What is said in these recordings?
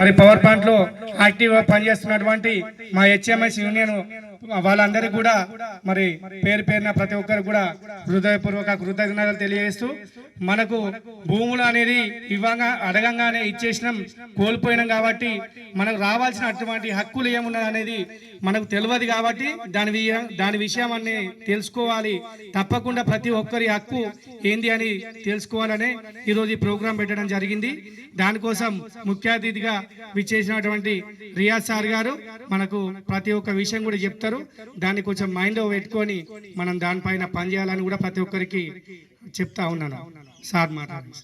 మరి పవర్ ప్లాంట్లో యాక్టివ్గా పనిచేస్తున్నటువంటి మా హెచ్ఎంఎస్ యూనియన్ వాళ్ళందరికీ కూడా మరి పేరు పేరున ప్రతి ఒక్కరు కూడా హృదయపూర్వక కృతజ్ఞతలు తెలియజేస్తూ మనకు భూములు అనేది ఇవ్వగా అడగంగానే ఇచ్చేసినాం కోల్పోయినాం కాబట్టి మనకు రావాల్సిన అటువంటి హక్కులు ఏమున్నది అనేది మనకు తెలియదు కాబట్టి దాని వి- దాని విషయం అన్ని తెలుసుకోవాలి. తప్పకుండా ప్రతి ఒక్కరి హక్కు ఏంది అని తెలుసుకోవాలనే ఈరోజు ఈ ప్రోగ్రాం పెట్టడం జరిగింది. దానికోసం ముఖ్య అతిథిగా విచ్చేసినటువంటి రియాజ్ సార్ గారు మనకు ప్రతి ఒక్క విషయం కూడా చెప్తారు. దాన్ని కొంచెం మైండ్లో పెట్టుకొని మనం దానిపైన పనిచేయాలని కూడా ప్రతి ఒక్కరికి చెప్తా ఉన్నాను. సార్ మాట్లాడండి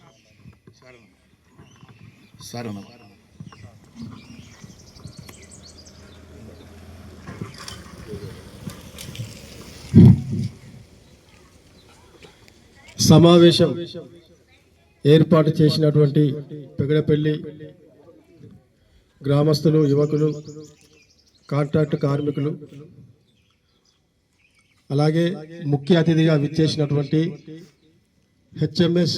సార్. సమావేశం ఏర్పాటు చేసినటువంటి పెగడపల్లి గ్రామస్తులు యువకులు కాంట్రాక్ట్ కార్మికులు అలాగే ముఖ్య అతిథిగా విచ్చేసినటువంటి హెచ్ఎంఎస్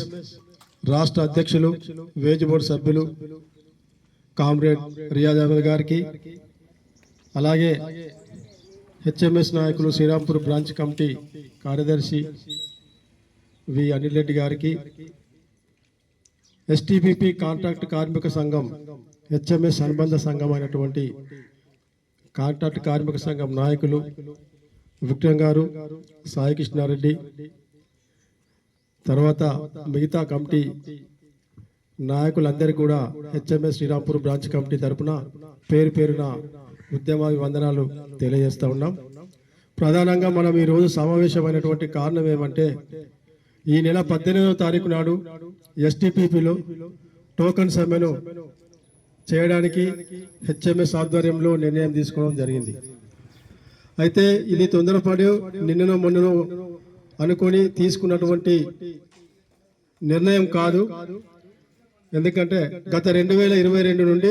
రాష్ట్ర అధ్యక్షులు వేజ్ బోర్డు సభ్యులు కామ్రేడ్ రియాజ్ అహ్మద్ గారికి అలాగే హెచ్ఎంఎస్ నాయకులు శ్రీరాంపూర్ బ్రాంచ్ కమిటీ కార్యదర్శి వి అనిల్ రెడ్డి గారికి ఎస్టీపీపీ కాంట్రాక్ట్ కార్మిక సంఘం హెచ్ఎంఎస్ అనుబంధ సంఘం అయినటువంటి కాంట్రాక్ట్ కార్మిక సంఘం నాయకులు విక్రమ్ గారు సాయి కృష్ణారెడ్డి తర్వాత మిగతా కమిటీ నాయకులందరి కూడా హెచ్ఎంఎస్ శ్రీరాంపూర్ బ్రాంచ్ కమిటీ తరపున పేరు పేరున ఉద్యమాభివందనాలు తెలియజేస్తా ఉన్నాం. ప్రధానంగా మనం ఈరోజు సమావేశమైనటువంటి కారణం ఏమంటే ఈ నెల పద్దెనిమిదవ తారీఖు నాడు ఎస్టీపీపీలో టోకన్ సమ్మెను చేయడానికి హెచ్ఎంఎస్ ఆధ్వర్యంలో నిర్ణయం తీసుకోవడం జరిగింది. అయితే ఇది తొందరపడి నిన్ననో మొన్ననో అనుకొని తీసుకున్నటువంటి నిర్ణయం కాదు. ఎందుకంటే గత రెండు వేల ఇరవై రెండు నుండి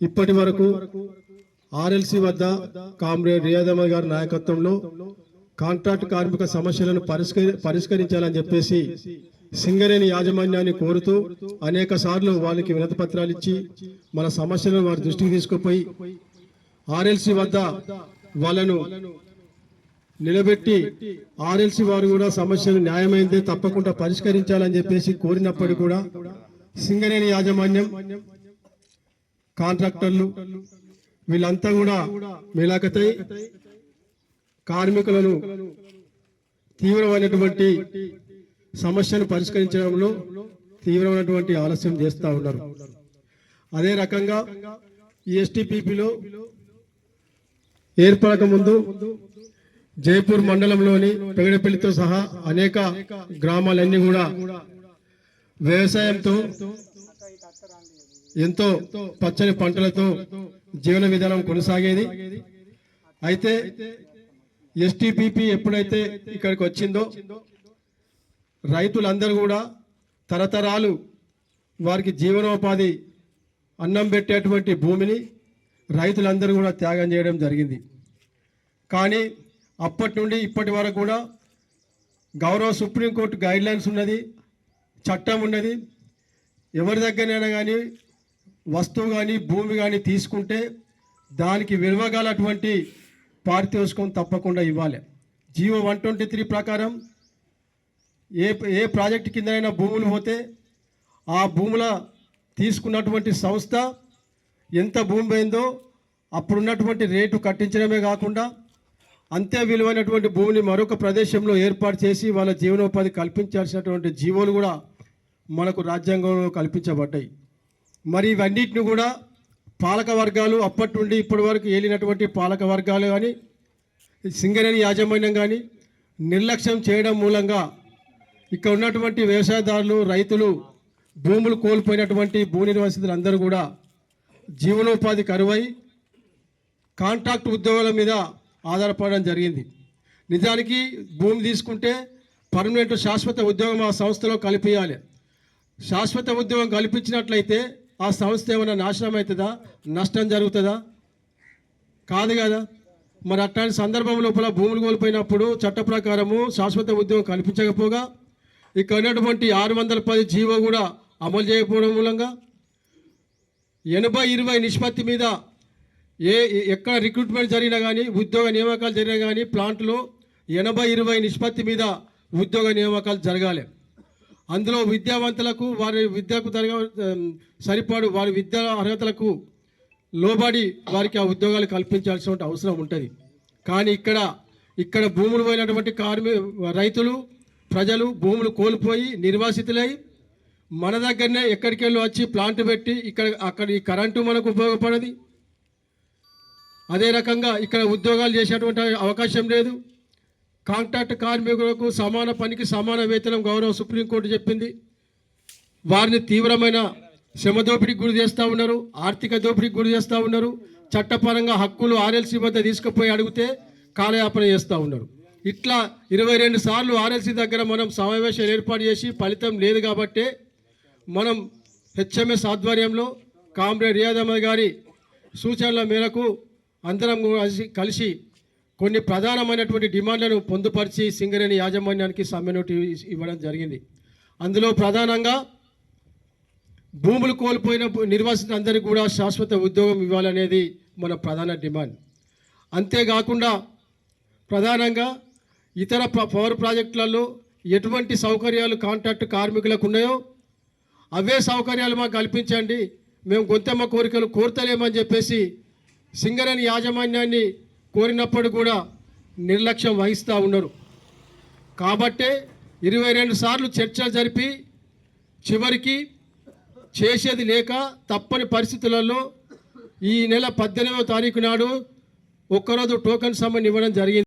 ఇప్పటి వరకు ఆర్ఎల్సి వద్ద కామ్రేడ్ రియాదమ్మ గారి నాయకత్వంలో కాంట్రాక్ట్ కార్మిక సమస్యలను పరిష్కరి పరిష్కరించాలని చెప్పేసి సింగరేణి యాజమాన్యాన్ని కోరుతూ అనేక సార్లు వాళ్ళకి వినతి పత్రాలు ఇచ్చి మన సమస్యలను వారి దృష్టికి తీసుకుపోయి ఆర్ఎల్సి వద్ద వాళ్ళను నిలబెట్టి ఆర్ఎల్సి వారు కూడా సమస్యలు న్యాయమైందే తప్పకుండా పరిష్కరించాలని చెప్పేసి కోరినప్పటికీ కూడా సింగరేణి యాజమాన్యం కాంట్రాక్టర్లు వీళ్ళంతా కూడా మేలాకతై కార్మికులను తీవ్రమైనటువంటి సమస్యను పరిష్కరించడంలో తీవ్రమైనటువంటి ఆలస్యం చేస్తూ ఉన్నారు. అదే రకంగా ఈ ఎస్టీపీపీలో ఏర్పడక ముందు జైపూర్ మండలంలోని పెగడపల్లితో సహా అనేక గ్రామాలన్నీ కూడా వ్యవసాయంతో ఎంతో పచ్చని పంటలతో జీవన విధానం కొనసాగేది. అయితే ఎస్టీపీపీ ఎప్పుడైతే ఇక్కడికి వచ్చిందో రైతులందరూ కూడా తరతరాలు వారికి జీవనోపాధి అన్నం పెట్టేటువంటి భూమిని రైతులందరూ కూడా త్యాగం చేయడం జరిగింది. కానీ అప్పటి నుండి ఇప్పటి వరకు కూడా గౌరవ సుప్రీంకోర్టు గైడ్లైన్స్ ఉన్నది చట్టం ఉన్నది. ఎవరి దగ్గరైనా కానీ వస్తువు కానీ భూమి కానీ తీసుకుంటే దానికి విలువగలటువంటి పారితోషికం తప్పకుండా ఇవ్వాలి. జీవో వన్ ట్వంటీ త్రీ ప్రకారం ఏ ఏ ప్రాజెక్టు కిందైనా భూములు పోతే ఆ భూముల తీసుకున్నటువంటి సంస్థ ఎంత భూమి పోయిందో అప్పుడున్నటువంటి రేటు కట్టించడమే కాకుండా అంతే విలువైనటువంటి భూమిని మరొక ప్రదేశంలో ఏర్పాటు చేసి వాళ్ళ జీవనోపాధి కల్పించాల్సినటువంటి జీవోలు కూడా మనకు రాజ్యాంగంలో కల్పించబడ్డాయి. మరి ఇవన్నిటిని కూడా పాలక వర్గాలు అప్పటి నుండి ఇప్పటి వరకు ఏలినటువంటి పాలక వర్గాలు కానీ సింగరేణి యాజమాన్యం కానీ నిర్లక్ష్యం చేయడం మూలంగా ఇక్కడ ఉన్నటువంటి వ్యవసాయదారులు రైతులు భూములు కోల్పోయినటువంటి భూ నిర్వాసితులు అందరూ కూడా జీవనోపాధి కరువై కాంట్రాక్ట్ ఉద్యోగాల మీద ఆధారపడడం జరిగింది. నిజానికి భూమి తీసుకుంటే పర్మనెంట్ శాశ్వత ఉద్యోగం ఆ సంస్థలో కల్పించాలి. శాశ్వత ఉద్యోగం కల్పించినట్లయితే ఆ సంస్థ ఏమైనా నాశనం అవుతుందా? నష్టం జరుగుతుందా? కాదు కదా. మరి అట్లాంటి సందర్భం లోపల భూములు కోల్పోయినప్పుడు చట్ట ప్రకారము శాశ్వత ఉద్యోగం కల్పించకపోగా ఇక్కడ ఉన్నటువంటి ఆరు వందల పది జీవో కూడా అమలు చేయకపోవడం మూలంగా ఎనభై ఇరవై నిష్పత్తి మీద ఏ ఎక్కడ రిక్రూట్మెంట్ జరిగినా కానీ ఉద్యోగ నియామకాలు జరిగినా కానీ ప్లాంట్లో ఎనభై ఇరవై నిష్పత్తి మీద ఉద్యోగ నియామకాలు జరగాలి. అందులో విద్యావంతులకు వారి విద్యకు తరగ సరిపడు వారి విద్యా అర్హతలకు లోబడి వారికి ఆ ఉద్యోగాలు కల్పించాల్సిన అవసరం ఉంటుంది. కానీ ఇక్కడ ఇక్కడ భూములు పోయినటువంటి కార్మి రైతులు ప్రజలు భూములు కోల్పోయి నిర్వాసితులై మన దగ్గరనే ఎక్కడికి వెళ్ళి వచ్చి ప్లాంట్ పెట్టి ఇక్కడ అక్కడ ఈ కరెంటు మనకు ఉపయోగపడది. అదే రకంగా ఇక్కడ ఉద్యోగాలు చేసేటువంటి అవకాశం లేదు. కాంట్రాక్ట్ కార్మికులకు సమాన పనికి సమాన వేతనం గౌరవ సుప్రీంకోర్టు చెప్పింది. వారిని తీవ్రమైన శ్రమ దోపిడీకి గురి చేస్తూ ఉన్నారు ఆర్థిక దోపిడీకి గురి చేస్తూ ఉన్నారు. చట్టపరంగా హక్కులు ఆర్ఎల్సీ వద్ద తీసుకుపోయి అడిగితే కాలయాపన చేస్తూ ఉన్నారు. ఇట్లా ఇరవై రెండు సార్లు ఆర్ఎల్సీ దగ్గర మనం సమావేశం ఏర్పాటు చేసి ఫలితం లేదు కాబట్టే మనం హెచ్ఎంఎస్ ఆధ్వర్యంలో కామ్రేడ్ రియాజ్ అహ్మద్ గారి సూచనల మేరకు అందరం కలిసి కలిసి కొన్ని ప్రధానమైనటువంటి డిమాండ్లను పొందుపరిచి సింగరేణి యాజమాన్యానికి సమ్మె నోటీస్ ఇవ్వడం జరిగింది. అందులో ప్రధానంగా భూములు కోల్పోయిన నిర్వాసితులందరికీ కూడా శాశ్వత ఉద్యోగం ఇవ్వాలనేది మన ప్రధాన డిమాండ్. అంతేకాకుండా ప్రధానంగా ఇతర ప- పవర్ ప్రాజెక్టులలో ఎటువంటి సౌకర్యాలు కాంట్రాక్ట్ కార్మికులకు ఉన్నాయో అవే సౌకర్యాలు మాకు కల్పించండి. మేము గొంతెమ్మ కోరికలు కోరతలేమని చెప్పేసి సింగరేణి యాజమాన్యాన్ని కోరినప్పుడు కూడా నిర్లక్ష్యం వహిస్తూ ఉన్నారు. కాబట్టే ఇరవై రెండు సార్లు చర్చలు జరిపి చివరికి చేసేది లేక తప్పని పరిస్థితులలో ఈ నెల పద్దెనిమిదవ తారీఖు నాడు ఒక్కరోజు టోకన్ సమ్మని ఇవ్వడం జరిగింది.